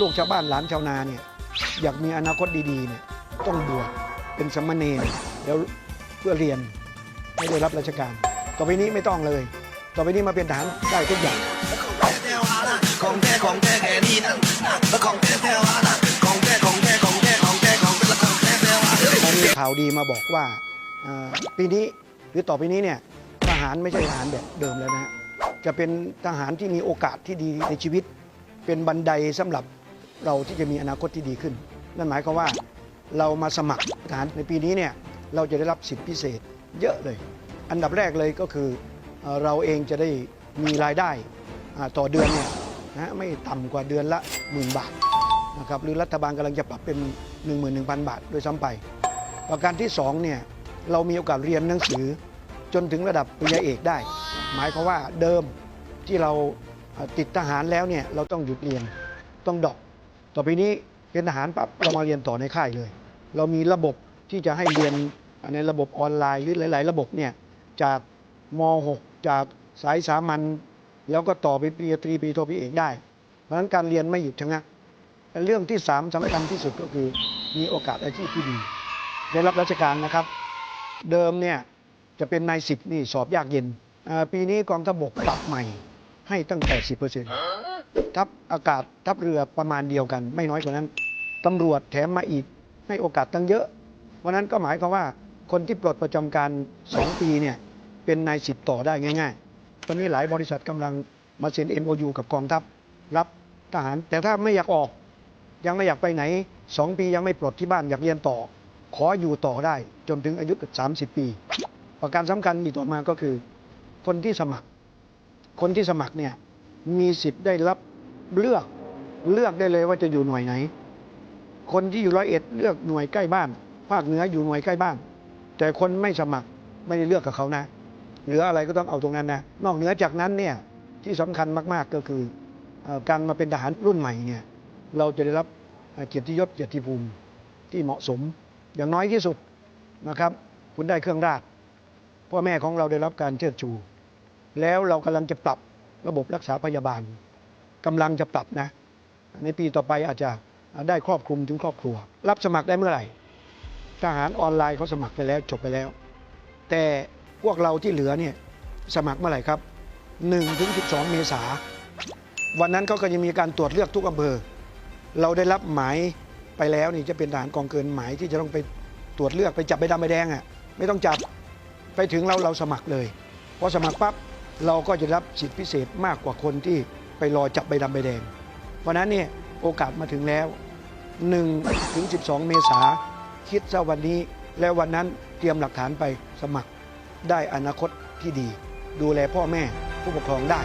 ลูกชาวบ้านหลานชาวนาเนี่ยอยากมีอนาคตดีๆเนี่ยต้องบวชเป็นสามเณรแล้วเพื่อเรียนไม่ได้รับราชการ ต่อไปนี้ไม่ต้องเลย ต่อไปนี้มาเป็นทหารได้ทุกอย่างของแท้ของแท้แค่นี้นะแล้วของแท้แท้วานะของแท้ของแท้ของแท้ของแท้ของแท้และของแท้แท้วาตอนนี้ข่าวดีมาบอกว่าปีนี้หรือต่อไปนี้เนี่ยทหารไม่ใช่ทหารแบบเดิมแล้วนะฮะจะเป็นทหารที่มีโอกาสที่ดีในชีวิต เป็นบันไดสำหรับ เราที่จะมีอนาคตที่ดีขึ้น นั่นหมายความว่าเรามาสมัครทหารในปีนี้เนี่ยเราจะได้รับสิทธิพิเศษเยอะเลย อันดับแรกเลยก็คือเราเองจะได้มีรายได้ต่อเดือนเนี่ยนะไม่ต่ำกว่าเดือนละหมื่นบาทนะครับหรือรัฐบาลกำลังจะปรับเป็น 11,000 บาทโดยซ้ำไป ประการที่สองเนี่ยเรามีโอกาสเรียนหนังสือจนถึงระดับปริญญาเอกได้ หมายความว่าเดิมที่เราติดทหารแล้วเนี่ยเราต้องหยุดเรียนต้องดอก ต่อไปนี้เป็นทหารปั๊บเรามาเรียนต่อในค่ายเลย เรามีระบบที่จะให้เรียนในระบบออนไลน์หรือหลาย ๆ ระบบเนี่ยจากม .6 จากสายสามัญแล้วก็ต่อไปปริญญาตรีปริโทปริเอกได้ เพราะฉะนั้นการเรียนไม่หยุดชะงักเรื่องที่สามสำคัญที่สุดก็คือมีโอกาสอาชีพที่ดี ได้รับราชการนะครับ เดิมเนี่ยจะเป็นนายสิบนี่สอบยากเย็น ปีนี้กองทัพบกปรับใหม่ ให้ตั้งแต่สิบเปอร์เซ็นต์ทัพอากาศทัพเรือประมาณเดียวกัน ไม่น้อยกว่านั้นตำรวจแถมมาอีกให้โอกาสตั้งเยอะเพราะนั้นก็หมายความว่าคนที่ปลดประจำการสองปีเนี่ยเป็นนายสิบต่อได้ง่าย ๆ ตอนนี้หลายบริษัทกำลังมาเซ็น MOU กับกองทัพรับทหาร แต่ถ้าไม่อยากออก ยังไม่อยากไปไหนสองปียังไม่ปลดที่บ้านอยากเรียนต่อ ขออยู่ต่อได้จนถึงอายุเกือบสามสิบปี ประการสำคัญอีกต่อมาก็คือ คนที่สมัคร คนที่สมัครเนี่ยมีสิทธิ์ได้รับเลือกเลือกได้เลยว่าจะอยู่หน่วยไหน คนที่อยู่ร้อยเอ็ดเลือกหน่วยใกล้บ้าน ภาคเหนืออยู่หน่วยใกล้บ้าน แต่คนไม่สมัครไม่ได้เลือกกับเขานะเหลืออะไรก็ต้องเอาตรงนั้นนะนอกเหนือจากนั้นเนี่ยที่สำคัญมาก ๆก็คืออการมาเป็นทหารรุ่นใหม่เนี่ยเราจะได้รับเกียรติยศเกียรติภูมิที่เหมาะสม อย่างน้อยที่สุดนะครับ คุณได้เครื่องราชพ่อแม่ของเราได้รับการเชิดชู แล้วเรากำลังจะปรับระบบรักษาพยาบาลกำลังจะปรับนะ ในปีต่อไปอาจจะได้ครอบคลุมถึงครอบครัว รับสมัครได้เมื่อไหร่ ทหารออนไลน์เขาสมัครไปแล้วจบไปแล้ว แต่พวกเราที่เหลือเนี่ยสมัครเมื่อไหร่ครับ1ถึง12 เมษาวันนั้นเขาก็จะมีการตรวจเลือกทุกอำเภอ เราได้รับหมายไปแล้วนี่จะเป็นทหารกองเกินหมายที่จะต้องไปตรวจเลือกไปจับใบดำใบแดงอะไม่ต้องจับไปถึงเราเราสมัครเลยพอสมัครปั๊บ เราก็จะรับสิทธิพิเศษมากกว่าคนที่ไปรอจับใบดำใบแดง เพราะนั้นเนี่ยโอกาสมาถึงแล้ว1ถึง12 เมษาคิดซะวันนี้ และวันนั้นเตรียมหลักฐานไปสมัคร ได้อนาคตที่ดี ดูแลพ่อแม่ผู้ปกครองได้